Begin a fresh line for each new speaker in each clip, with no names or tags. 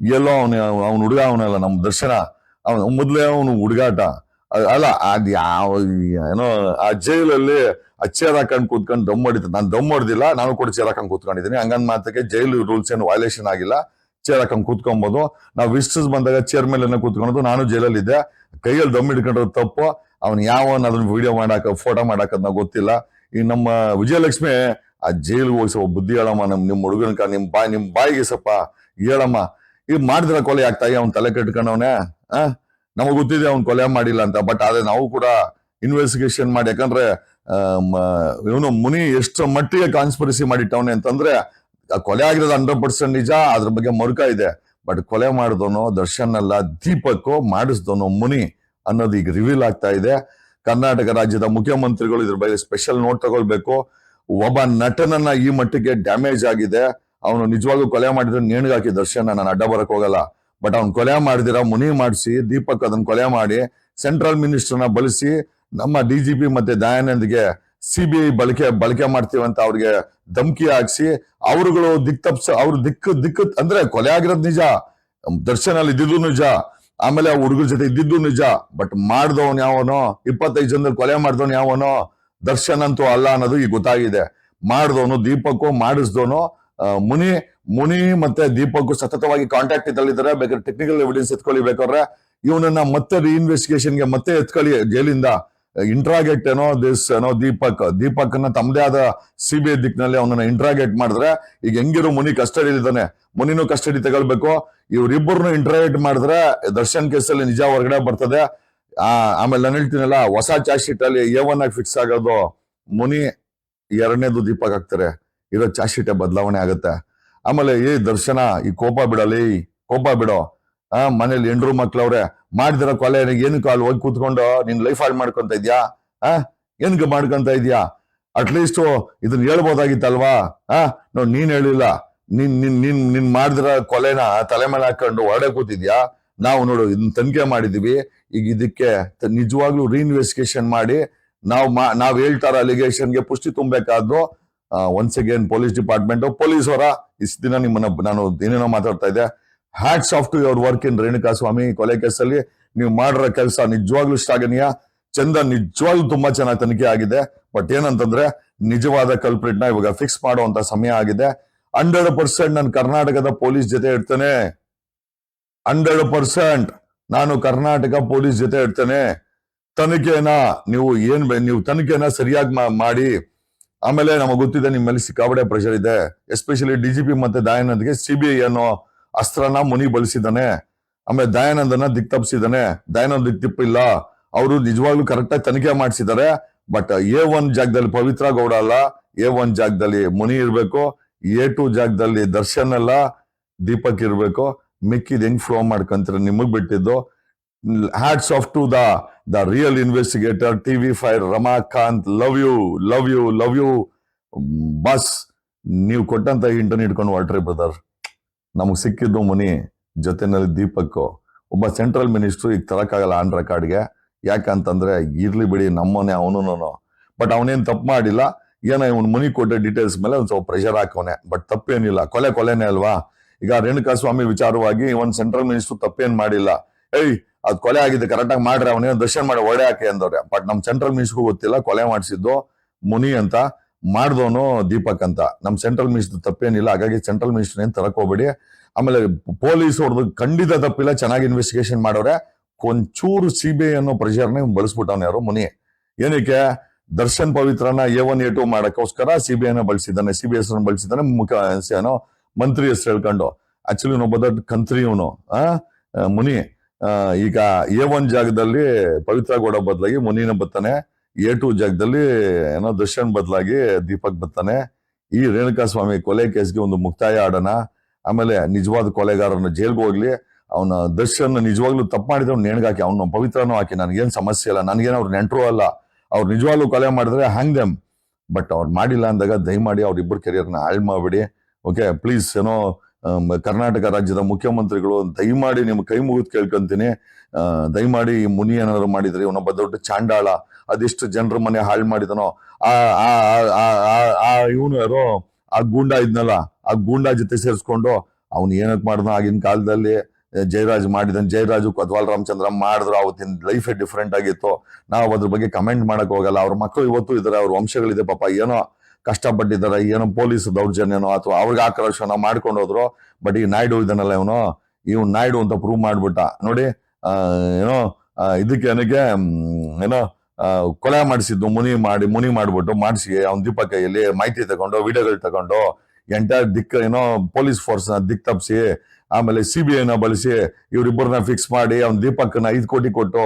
ಎಲ್ಲೋ ಅವನ, ಅವ್ನ ಹುಡುಗ ಅವನಲ್ಲ ನಮ್ಮ ದರ್ಶನ. ಅವನ ಮೊದಲೇ ಅವನು ಹುಡುಗಾಟ. ಅಲ್ಲ, ಅದು ಯಾವ, ಏನೋ, ಆ ಜೈಲಲ್ಲಿ ಆ ಚೇರ್ ಹಾಕೊಂಡು ಕೂತ್ಕೊಂಡು ದಮ್ ಹೊಡಿತ ನಾನು ದಮ್ ಹೊಡೆದಿಲ್ಲ, ನಾನು ಕೂಡ ಚೇರ್ ಹಾಕೊಂಡು ಕೂತ್ಕೊಂಡಿದ್ದೀನಿ ಹಂಗಂದ್ ಮಾತಕ್ಕೆ ಜೈಲು ರೂಲ್ಸ್ ಏನು ವೈಲೇಷನ್ ಆಗಿಲ್ಲ. ಚೇರ್ ಹಾಕೊಂಡು ಕೂತ್ಕೊಬೋದು. ನಾವು ವಿಸ್ಟರ್ಸ್ ಬಂದಾಗ ಚೇರ್ ಮೇಲೆ ಕೂತ್ಕೊಂಡು ನಾನು ಜೈಲಲ್ಲಿ ಇದ್ದೆ ಕೈಯಲ್ಲಿ ದಮ್ ಹಿಡ್ಕೊಂಡ್ರೆ ತಪ್ಪು. ಅವ್ನು ಯಾವನ್ ಅದನ್ನ ವಿಡಿಯೋ ಮಾಡಾಕ ಫೋಟೋ ಮಾಡಾಕ ಗೊತ್ತಿಲ್ಲ. ಈ ನಮ್ಮ ವಿಜಯಲಕ್ಷ್ಮಿ, ಆ ಜೈಲಿಗೆ ಹೋಗಿ ಸ್ವಲ್ಪ ಬುದ್ಧಿ ಹೇಳಮ್ಮ ನಮ್ ನಿಮ್ ಹುಡುಗನಕ ನಿಮ್ ಬಾಯಿ ನಿಮ್ ಬಾಯಿಗೆ ಸ್ವಲ್ಪ ಹೇಳಮ್ಮ. ಈಗ ಮಾಡಿದ್ರ ಕೊಲೆ ಆಗ್ತಾಯಿ ಅವ್ನ್ ತಲೆ ಕೆಟ್ಕೊಂಡವನೆ ಆ? ನಮಗ್ ಗೊತ್ತಿದೆ ಅವ್ನ್ ಕೊಲೆ ಮಾಡಿಲ್ಲ ಅಂತ ಬಟ್ ಆದ್ರೆ ನಾವು ಕೂಡ ಇನ್ವೆಸ್ಟಿಗೇಷನ್ ಮಾಡಿ, ಯಾಕಂದ್ರೆ ಇವನು ಮುನಿ ಎಷ್ಟು ಮಟ್ಟಿಗೆ ಕಾನ್ಸ್ಪಿರಸಿ ಮಾಡಿಟ್ಟವನೆ ಅಂತಂದ್ರೆ ಕೊಲೆ ಆಗಿರೋದು ಹಂಡ್ರೆಡ್ ಪರ್ಸೆಂಟ್ ನಿಜ, ಅದ್ರ ಬಗ್ಗೆ ಮರುಕ ಇದೆ. ಬಟ್ ಕೊಲೆ ಮಾಡಿದವನು ದರ್ಶನ್ ಅಲ್ಲ ದೀಪಕ್ ಮಾಡಿಸ್ದವನು ಮುನಿ ಅನ್ನೋದು ಈಗ ರಿವೀಲ್ ಆಗ್ತಾ ಇದೆ. ಕರ್ನಾಟಕ ರಾಜ್ಯದ ಮುಖ್ಯಮಂತ್ರಿಗಳು ಇದ್ರ ಬಗ್ಗೆ ಸ್ಪೆಷಲ್ ನೋಟ್ ತಗೊಳ್ಬೇಕು. ಒಬ್ಬ ನಟನನ್ನ ಈ ಮಟ್ಟಿಗೆ ಡ್ಯಾಮೇಜ್ ಆಗಿದೆ. ಅವನು ನಿಜವಾಗೂ ಕೊಲೆ ಮಾಡಿದ್ರೆ ನೇಣಿಗಾಕಿ ದರ್ಶನ, ನಾನು ಅಡ್ಡ ಬರಕ್ ಹೋಗಲ್ಲ. ಬಟ್ ಅವ್ನು ಕೊಲೆ ಮಾಡಿದಿರ, ಮುನಿ ಮಾಡಿಸಿ, ದೀಪಕ್ ಅದನ್ನ ಕೊಲೆ ಮಾಡಿ ಸೆಂಟ್ರಲ್ ಮಿನಿಸ್ಟರ್ನ ಬಳಸಿ, ನಮ್ಮ ಡಿ ಜಿ ಪಿ ಮತ್ತೆ ದಯಾನಂದ್ಗೆ ಐ ಬಳಕೆ ಬಳಕೆ ಮಾಡ್ತೀವಂತ ಅವ್ರಿಗೆ ಧಮಕಿ ಹಾಕ್ಸಿ, ಅವರುಗಳು ದಿಕ್ ತಪ್ಸ ಅವ್ರು ದಿಕ್ಕು ದಿಕ್ಕು ಅಂದ್ರೆ ಕೊಲೆ ಆಗಿರೋದು ನಿಜ. ದರ್ಶನ ಅಲ್ಲಿ ಇದ್ದಿದ್ದು ನಿಜ. ಆಮೇಲೆ ಆ ಹುಡುಗರ ಜೊತೆ ಇದ್ದಿದ್ದು ನಿಜ. ಬಟ್ ಮಾಡ್ದವನ್ ಯಾವನೋ, ಇಪ್ಪತ್ತೈದು ಜನದಲ್ಲಿ ಕೊಲೆ ಮಾಡ್ದವನ್ ಯಾವನೋ, ದರ್ಶನ್ ಅಂತೂ ಅಲ್ಲ ಅನ್ನೋದು ಈಗ ಗೊತ್ತಾಗಿದೆ. ಮಾಡ್ದವನು ದೀಪಕ್ಕು ಮಾಡಿಸ್ದವನು ಮುನಿ ಮುನಿ ಮತ್ತೆ ದೀಪಕ್ ಸತತವಾಗಿ ಕಾಂಟ್ಯಾಕ್ಟ್ ಇದ್ದಲ್ಲಿದ್ದಾರೆ ಬೇಕಾದ್ರೆ ಟೆಕ್ನಿಕಲ್ ಎವಿಡೆನ್ಸ್ ಎತ್ಕೊಳ್ಳಿ ಬೇಕಾದ್ರೆ. ಇವನನ್ನ ಮತ್ತೆ ಗೆ ಮತ್ತೆ ಎತ್ಕೊಳ್ಳಿ. ಜೈಲಿಂದ ಇಂಟ್ರಾಗೇಟ್ ಏನೋ ದಿಸ್ ಏನೋ ದೀಪಕ್. ದೀಪಕ್ ತಮ್ಮದೇ ಆದ ಸಿ ಬಿ ಐ ದಿಕ್ಕಿನಲ್ಲಿ ಅವನನ್ನ ಇಂಟ್ರಾಗೇಟ್ ಮಾಡಿದ್ರೆ, ಈಗ ಹೆಂಗಿರೋ ಮುನಿ ಕಸ್ಟಡಿ ಇದ್ದಾನೆ ಮುನಿನೂ ಕಸ್ಟಡಿ ತಗೊಳ್ಬೇಕು. ಇವ್ರಿಬ್ಬರನ್ನು ಇಂಟ್ರಾಗೇಟ್ ಮಾಡಿದ್ರೆ, ದರ್ಶನ್ ಕೇಸಲ್ಲಿ ನಿಜ ಹೊರಗಡೆ ಬರ್ತದೆ. ಆಮೇಲೆ ನಾನು ಹೇಳ್ತೀನಲ್ಲ, ಹೊಸ ಚಾರ್ಜ್ ಶೀಟ್ ಅಲ್ಲಿ ಎ ಆಗಿ ಫಿಕ್ಸ್ ಆಗೋದು ಮುನಿ, ಎರಡನೇದು ದೀಪಕ್ ಆಗ್ತಾರೆ. ಇರೋ ಶೀಟ್ ಬದಲಾವಣೆ ಆಗುತ್ತೆ. ಆಮೇಲೆ, ಏ ದರ್ಶನ, ಈ ಕೋಪ ಬಿಡಲಿ, ಕೋಪ ಬಿಡೋ. ಆ, ಮನೇಲಿ ಹೆಂಡ್ರು ಮಕ್ಳವ್ರೆ, ಮಾಡಿದಿರೋ ಕೊಲೆ ಏನಕ್ಕೆ ಅಲ್ಲಿ ಹೋಗಿ ಕೂತ್ಕೊಂಡು ನಿನ್ ಲೈಫ್ ಹಾಳು ಮಾಡ್ಕೊಂತ ಇದ್ಯಾ? ಆ, ಏನಕ್ಕೆ ಮಾಡ್ಕೊಂತ ಇದ್ಯಾ? ಅಟ್ಲೀಸ್ಟ್ ಇದನ್ನ ಹೇಳ್ಬೋದಾಗಿತ್ತಲ್ವಾ? ಆ, ನೋಡ್, ನೀನ್ ಹೇಳಿಲ್ಲ. ನಿನ್ ನಿನ್ ನಿನ್ ನಿನ್ ಮಾಡಿದಿರೋ ಕೊಲೆನ ತಲೆ ಮೇಲೆ ಹಾಕೊಂಡು ಹೊರಡೆ ಕೂತಿದ್ಯಾ? ನಾವು ನೋಡು ಇದನ್ನ ತನಿಖೆ ಮಾಡಿದೀವಿ. ಈಗ ಇದಕ್ಕೆ ನಿಜವಾಗ್ಲೂ ರೀಇನ್ವೆಸ್ಟಿಗೇಷನ್ ಮಾಡಿ, ನಾವು ನಾವ್ ಹೇಳ್ತಾರ ಅಲಿಗೇಷನ್ಗೆ ಪುಷ್ಟಿ ತುಂಬಬೇಕಾದ್ರು once again police department police ಅವರ ಇಷ್ಟು ದಿನ ನಿಮ್ಮನ್ನ ನಾನು ಏನೇನೋ ಮಾತಾಡ್ತಾ ಇದ್ದೆ. Hats off to your work in Renuka Swamy ಕೊಲೆ ಕೇಸಲ್ಲಿ. ನೀವು ಮಾಡಿರೋ ಕೆಲಸ ನಿಜವಾಗ್ಲೂ ಶ್ಲಾಘನೀಯ. ಚಂದ ನಿಜವಾಗ್ಲೂ ತುಂಬಾ ಚೆನ್ನಾಗಿ ತನಿಖೆ ಆಗಿದೆ. ಬಟ್ ಏನಂತಂದ್ರೆ, ನಿಜವಾದ ಕಲ್ಪ್ರಿಟ್ನ ಇವಾಗ ಫಿಕ್ಸ್ ಮಾಡುವಂತ ಸಮಯ ಆಗಿದೆ. ಹಂಡ್ರೆಡ್ ಪರ್ಸೆಂಟ್ ನಾನು ಕರ್ನಾಟಕದ ಪೊಲೀಸ್ ಜೊತೆ ಇರ್ತೇನೆ. ಹಂಡ್ರೆಡ್ ಪರ್ಸೆಂಟ್ ನಾನು ಕರ್ನಾಟಕ ಪೊಲೀಸ್ ಜೊತೆ ಇರ್ತೇನೆ. ತನಿಖೆನ ನೀವು ಏನ್ ನೀವು ತನಿಖೆನ ಸರಿಯಾಗಿ ಮಾಡಿ. ಆಮೇಲೆ ನಮಗೆ ಗೊತ್ತಿದೆ ನಿಮ್ಮಲ್ಲಿ ಸಿಕ್ಕಾಬಡೆ ಪ್ರೆಷರ್ ಇದೆ. ಎಸ್ಪೆಷಲಿ ಡಿ ಜಿ ಪಿ ಮತ್ತೆ ದಯಾನಂದ್ಗೆ ಸಿಬಿಐ ಅನ್ನೋ ಅಸ್ತ್ರನ ಮುನಿ ಬಳಸಿದ್ದಾನೆ. ಆಮೇಲೆ ದಯಾನಂದನ ದಿಕ್ ತಪ್ಪಿಸಿದಾನೆ ದಯಾನಂದ್ ದಿಕ್ ತಿಪ್ಪಿಲ್ಲ. ಅವರು ನಿಜವಾಗ್ಲೂ ಕರೆಕ್ಟ್ ಆಗಿ ತನಿಖೆ ಮಾಡಿಸಿದ್ದಾರೆ. ಬಟ್ ಎ ಒನ್ ಜಾಗದಲ್ಲಿ ಪವಿತ್ರ ಗೌಡ ಅಲ್ಲ. ಎ ಒನ್ ಜಾಗದಲ್ಲಿ ಮುನಿ ಇರಬೇಕು. ಎ ಟು ಜಾಗದಲ್ಲಿ ದರ್ಶನ್ ಅಲ್ಲ. ದೀಪಕ್ ಇರಬೇಕು. ಮಿಕ್ಕಿದ್ ಹೆಂಗ್ ಫ್ಲೋ ಮಾಡ್ಕೊಂತೀರ ನಿಮಗ್ ಬಿಟ್ಟಿದ್ದು. Hats off to the the real investigator T V five Ramakanth love you love you love you bus ನೀವು ಕೊಟ್ಟಂತ ಇಂಟರ್ನ್ ಇಟ್ಕೊಂಡು ಹೊರಟ್ರಿ ಬ್ರದರ್ ನಮಗೆ ಸಿಕ್ಕಿದ್ದು ಮುನಿ, ಜೊತೆನಲ್ಲಿ ದೀಪಕ್ ಒಬ್ಬ ಸೆಂಟ್ರಲ್ ಮಿನಿಸ್ಟ್ರು ಈಗ ತರಕ್ಕಾಗಲ್ಲ ಆನ್ ರೆಕಾರ್ಡ್ಗೆ ಯಾಕಂತಂದ್ರೆ ಇರ್ಲಿ ಬಿಡಿ, ನಮ್ಮನೆ ಅವನು ಬಟ್ ಅವನೇನು ತಪ್ಪು ಮಾಡಿಲ್ಲ. ಏನೋ ಇವನ್ ಮುನಿ ಕೊಟ್ಟ ಡೀಟೇಲ್ಸ್ ಮೇಲೆ ಒಂದು ಸ್ವಲ್ಪ ಪ್ರೆಷರ್ ಹಾಕೋನೆ ಬಟ್ ತಪ್ಪೇನಿಲ್ಲ. ಕೊಲೆ ಕೊಲೆನೇ ಅಲ್ವಾ? ಈಗ ರೇಣುಕಾ ಸ್ವಾಮಿ ವಿಚಾರವಾಗಿ ಇವನ್ ಸೆಂಟ್ರಲ್ ಮಿನಿಸ್ಟರ್ ತಪ್ಪೇನು ಮಾಡಿಲ್ಲ. ಏಯ್ ಅದ್ ಕೊಲೆ ಆಗಿದೆ ಕರೆಕ್ಟಾಗಿ ಮಾಡ್ರಿ ಅವನೇನು ದರ್ಶನ್ ಮಾಡಿ ಒಡೆ ಹಾಕಿ ಅಂದವ್ರೆ. ಬಟ್ ನಮ್ ಸೆಂಟ್ರಲ್ ಮಿನಿಸ್ಟರ್ ಗೊತ್ತಿಲ್ಲ, ಕೊಲೆ ಮಾಡಿಸಿದ್ದು ಮುನಿ ಅಂತ. ಮಾಡ್ದವನು ದೀಪಕ್ ಅಂತ. ನಮ್ಮ ಸೆಂಟ್ರಲ್ ಮಿನಿಸ್ಟರ್ ತಪ್ಪೇನಿಲ್ಲ, ಹಾಗಾಗಿ ಸೆಂಟ್ರಲ್ ಮಿನಿಸ್ಟರ್ ಏನ್ ತರಕೋಬೇಡಿ ಆಮೇಲೆ ಪೊಲೀಸ್ ಅವ್ರದ್ದು ಖಂಡಿತ ತಪ್ಪಿಲ್ಲ, ಚೆನ್ನಾಗಿ ಇನ್ವೆಸ್ಟಿಗೇಷನ್ ಮಾಡೋರೆ. ಒಂಚೂರು ಸಿ ಬಿ ಐ ಅನ್ನೋ ಪ್ರೆಷರ್ನ ಬಳಸ್ಬಿಟ್ಟವನು ಯಾರು? ಮುನಿ. ಏನಕ್ಕೆ? ದರ್ಶನ್ ಪವಿತ್ರನ ಎ ಒನ್ ಎ ಟು ಮಾಡಕ್ಕೋಸ್ಕರ ಸಿ ಬಿ ಐನ ಬಳಸಿದ್ದಾನೆ ಸಿ ಬಿ ಎಸ್ ಬಳಸಿದ್ದಾನೆ, ಮುಖ್ಯ ಏನೋ ಮಂತ್ರಿ ಹೆಸರು ಹೇಳ್ಕೊಂಡು. ಆಕ್ಚುಲಿ ಒಬ್ಬ ದೊಡ್ಡ ಕಂತ್ರಿ ಇವನು ಮುನಿ. ಈಗ ಎ ಒನ್ ಜಾಗದಲ್ಲಿ ಪವಿತ್ರ ಗೌಡ ಬದಲಾಗಿ ಮುನಿನ ಬರ್ತಾನೆ. ಎ ಟು ಜಾಗದಲ್ಲಿ ಏನೋ ದರ್ಶನ್ ಬದಲಾಗಿ ದೀಪಕ್ ಬರ್ತಾನೆ. ಈ ರೇಣುಕಾ ಸ್ವಾಮಿ ಕೊಲೆ ಕೇಸ್ಗೆ ಒಂದು ಮುಕ್ತಾಯ ಆಡೋಣ. ಆಮೇಲೆ ನಿಜವಾದ ಕೊಲೆಗಾರನ ಜೈಲ್ಗೆ ಹೋಗ್ಲಿ. ಅವನ ದರ್ಶನ್ ನಿಜವಾಗ್ಲೂ ತಪ್ಪು ಮಾಡಿದ್ರೆ ಅವ್ನು ನೇಣ್ಗಾಕಿ ಅವನು ಪವಿತ್ರನೂ ಹಾಕಿ, ನನಗೇನು ಸಮಸ್ಯೆ ಇಲ್ಲ, ನನಗೇನು ಅವ್ರು ನೆಂಟರು ಅಲ್ಲ. ಅವ್ರು ನಿಜವಾಗ್ಲೂ ಕೊಲೆ ಮಾಡಿದ್ರೆ ಹ್ಯಾಂಗ್ ದೆಮ್ ಬಟ್ ಅವ್ರು ಮಾಡಿಲ್ಲ ಅಂದಾಗ ದಯಮಾಡಿ ಅವ್ರಿಬ್ಬರು ಕೆರಿಯರ್ನ ಹಾಳು ಮಾಡಿಬಿಡಿ. ಓಕೆ ಪ್ಲೀಸ್ ಏನೋ ಕರ್ನಾಟಕ ರಾಜ್ಯದ ಮುಖ್ಯಮಂತ್ರಿಗಳು, ದಯಮಾಡಿ ನಿಮ್ಮ ಕೈ ಮುಗಿದು ಕೇಳ್ಕೊಂತೀನಿ. ದಯಮಾಡಿ ಮುನಿ ಏನಾದ್ರು ಮಾಡಿದ್ರೆ, ಇವನೊಬ್ಬ ದೊಡ್ಡ ಚಾಂಡಾಳ, ಅದೆಷ್ಟು ಜನರ ಮನೆ ಹಾಳು ಮಾಡಿದನೋ, ಆ ಆ ಇವನು ಯಾರೋ, ಆ ಗೂಂಡಾ ಇದ್ನಲ್ಲ, ಆ ಗೂಂಡಾ ಜೊತೆ ಸೇರಿಸ್ಕೊಂಡು, ಅವ್ನು ಏನಕ್ಕೆ ಮಾಡಿದ್ನೋ ಆಗಿನ ಕಾಲದಲ್ಲಿ ಜಯರಾಜ್ ಮಾಡಿದನ್. ಜಯರಾಜು ಕದ್ವಾಲ್ ರಾಮಚಂದ್ರ ಮಾಡಿದ್ರು, ಅವತ್ತಿನ ಲೈಫೇ ಡಿಫ್ರೆಂಟ್ ಆಗಿತ್ತು. ನಾವು ಅದ್ರ ಬಗ್ಗೆ ಕಮೆಂಟ್ ಮಾಡಕ್ ಹೋಗಲ್ಲ. ಅವ್ರ ಮಕ್ಕಳು ಇವತ್ತು ಇದಾರೆ, ಅವ್ರ ವಂಶಗಳಿದೆ ಪಾಪ, ಏನೋ ಕಷ್ಟಪಟ್ಟಿದ್ದಾರೆ ಏನೋ ಪೊಲೀಸ್ ದೌರ್ಜನ್ಯನೋ ಅಥವಾ ಅವ್ರಿಗೆ ಆಕ್ರೋಶನ ಮಾಡ್ಕೊಂಡು ಹೋದ್ರು, ಬಟ್ ಈ ನಾಯ್ಡು ಇದನ್ನೆಲ್ಲ ಇವನು. ಇವ್ನು ನಾಯ್ಡು ಅಂತ ಪ್ರೂವ್ ಮಾಡ್ಬಿಟ್ಟ. ನೋಡಿ ಏನೋ ಇದಕ್ಕೆ ಏನಕ್ಕೆ ಏನೋ ಕೊಲೆ ಮಾಡಿಸಿದ್ದು ಮುನಿ ಮಾಡಿ, ಮುನಿ ಮಾಡ್ಬಿಟ್ಟು ಮಾಡಿಸಿ ಅವ್ನ ದೀಪ ಕೈಯಲ್ಲಿ ಮಾಹಿತಿ ತಗೊಂಡು, ವಿಡಿಯೋಗಳು ತಗೊಂಡು, ಎಂಟೈರ್ ದಿಕ್ಕ ಏನೋ, ಪೊಲೀಸ್ ಫೋರ್ಸ್ನ ದಿಕ್ ತಪ್ಪಿಸಿ ಆಮೇಲೆ ಸಿ ಬಿ ಐನ ಬಳಸಿ ಇವ್ರಿಬ್ಬರನ್ನ ಫಿಕ್ಸ್ ಮಾಡಿ, ಅವ್ನ ದೀಪಕ್ನ ಐದು ಕೋಟಿ ಕೊಟ್ಟು,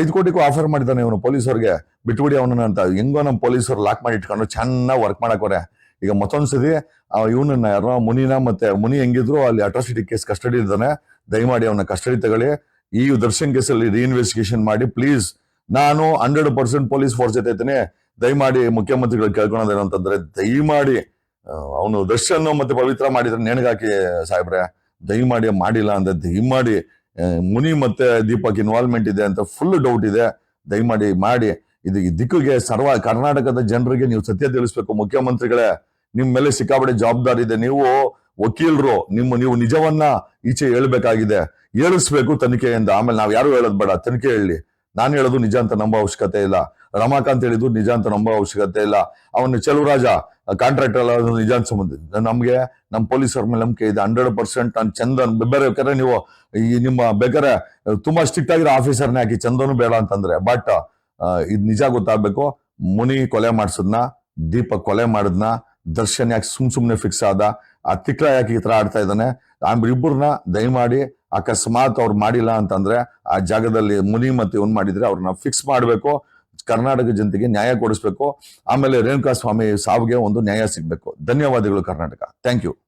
ಐದು ಕೋಟಿಗೂ ಆಫರ್ ಮಾಡಿದ್ದಾನೆ ಇವನು ಪೊಲೀಸರಿಗೆ ಬಿಟ್ಬಿಡಿ ಅವನನ್ನ ಅಂತ ಹೆಂಗೋ ನಮ್ಮ ಪೊಲೀಸರು ಲಾಕ್ ಮಾಡಿ ಇಟ್ಕೊಂಡು ಚೆನ್ನಾಗಿ ವರ್ಕ್ ಮಾಡಕೋರೆ ಈಗ ಮತ್ತೊಂದ್ಸತಿ ಇವನನ್ನ ಯಾರೋ ಮುನಿನ ಮತ್ತೆ ಮುನಿ ಹೆಂಗಿದ್ರು ಅಲ್ಲಿ ಅಟ್ರಾಸಿಟಿ ಕೇಸ್ ಕಸ್ಟಡಿ ಇದ್ದಾನೆ. ದಯಮಾಡಿ ಅವನ ಕಸ್ಟಡಿ ತಗೊಳ್ಳಿ. ಈ ದರ್ಶನ್ ಕೇಸಲ್ಲಿ ರೀಇನ್ವೆಸ್ಟಿಗೇಷನ್ ಮಾಡಿ ಪ್ಲೀಸ್ ನಾನು ಹಂಡ್ರೆಡ್ ಪರ್ಸೆಂಟ್ ಪೊಲೀಸ್ ಫೋರ್ಸ್ ಜೊತೆ ಇದ್ದೇನೆ. ದಯಮಾಡಿ ಮುಖ್ಯಮಂತ್ರಿಗಳು ಕೇಳ್ಕೊಳೋದೇನು ಅಂತಂದ್ರೆ, ದಯಮಾಡಿ ಅವನು ದರ್ಶನ್ ಮತ್ತೆ ಪವಿತ್ರ ಮಾಡಿದ್ರೆ ನೇಣಿಗಾಕಿ ಸಾಹೇಬ್ರೆ, ದಯಮಾಡಿ ಮಾಡಿಲ್ಲ ಅಂದ್ರೆ ದಯಮಾಡಿ ಮುನಿ ಮತ್ತೆ ದೀಪಕ್ ಇನ್ವಾಲ್ವ್ಮೆಂಟ್ ಇದೆ ಅಂತ ಫುಲ್ ಡೌಟ್ ಇದೆ. ದಯಮಾಡಿ ಮಾಡಿ. ಇದು ದಿಕ್ಕಿಗೆ ಸರ್ವ ಕರ್ನಾಟಕದ ಜನರಿಗೆ ನೀವು ಸತ್ಯ ತಿಳಿಸ್ಬೇಕು. ಮುಖ್ಯಮಂತ್ರಿಗಳೇ ನಿಮ್ಮ ಮೇಲೆ ಸಿಕ್ಕಾಪಟ್ಟೆ ಜವಾಬ್ದಾರಿ ಇದೆ. ನೀವು ವಕೀಲರು, ನಿಮ್ಮ ನೀವು ನಿಜವನ್ನ ಈಚೆ ಹೇಳ್ಬೇಕಾಗಿದೆ. ಹೇಳಿಸ್ಬೇಕು ತನಿಖೆಯಿಂದ. ಆಮೇಲೆ ನಾವು ಯಾರು ಹೇಳೋದ್ ಬೇಡ. ತನಿಖೆ ಹೇಳಿ. ನಾನು ಹೇಳೋದು ನಿಜ ಅಂತ ನಂಬೋ ಅವಶ್ಯಕತೆ ಇಲ್ಲ. ರಮಾಕಾಂತ್ ಹೇಳಿದ್ದು ನಿಜ ಅಂತ ನಂಬೋ ಅವಶ್ಯಕತೆ ಇಲ್ಲ. ಅವನು ಚೆಲುವರಾಜ ಕಾಂಟ್ರಾಕ್ಟರ್ ನಿಜ ಸಂಬಂಧ ನಮ್ಗೆ ನಮ್ಮ ಪೊಲೀಸರ ಮೇಲೆ ನಂಬಿಕೆ ಇದೆ. ಹಂಡ್ರೆಡ್ ಪರ್ಸೆಂಟ್ ನಾನು ಚಂದನ್. ಬೇರೆ ಬೇಕಾದ್ರೆ ನೀವು ಈ ನಿಮ್ಮ ಬೇಕಾರೆ ತುಂಬಾ ಸ್ಟ್ರಿಕ್ಟ್ ಆಗಿರೋ ಆಫೀಸರ್ನೇ ಹಾಕಿ ಚಂದನು ಬೇಡ ಅಂತಂದ್ರೆ. ಬಟ್ ಇದು ನಿಜ ಗೊತ್ತಾಗ್ಬೇಕು. ಮುನಿ ಕೊಲೆ ಮಾಡಿಸದ್ನ, ದೀಪಕ್ ಕೊಲೆ ಮಾಡಿದ್ನ, ದರ್ಶನ್ ಯಾಕೆ ಸುಮ್ ಸುಮ್ನೆ ಫಿಕ್ಸ್ ಆದ, ಆ ತಿಕ್ಲ ಯಾಕೆ ಈ ತರ ಆಡ್ತಾ ಇದ್ದಾನೆ ಇಬ್ಬರನ್ನ ದಯಮಾಡಿ ಅಕಸ್ಮಾತ್ ಅವ್ರು ಮಾಡಿಲ್ಲ ಅಂತಂದ್ರೆ ಆ ಜಾಗದಲ್ಲಿ ಮುನಿ ಮತ್ತೆ ಇವನ್ ಮಾಡಿದ್ರೆ ಅವ್ರನ್ನ ಫಿಕ್ಸ್ ಮಾಡ್ಬೇಕು, ಕರ್ನಾಟಕ ಜನತೆಗೆ ನ್ಯಾಯ ಕೊಡಿಸ್ಬೇಕು, ಆಮೇಲೆ ರೇಣುಕಾ ಸ್ವಾಮಿ ಸಾವಿಗೆ ಒಂದು ನ್ಯಾಯ ಸಿಗ್ಬೇಕು. ಧನ್ಯವಾದಗಳು ಕರ್ನಾಟಕ. Thank you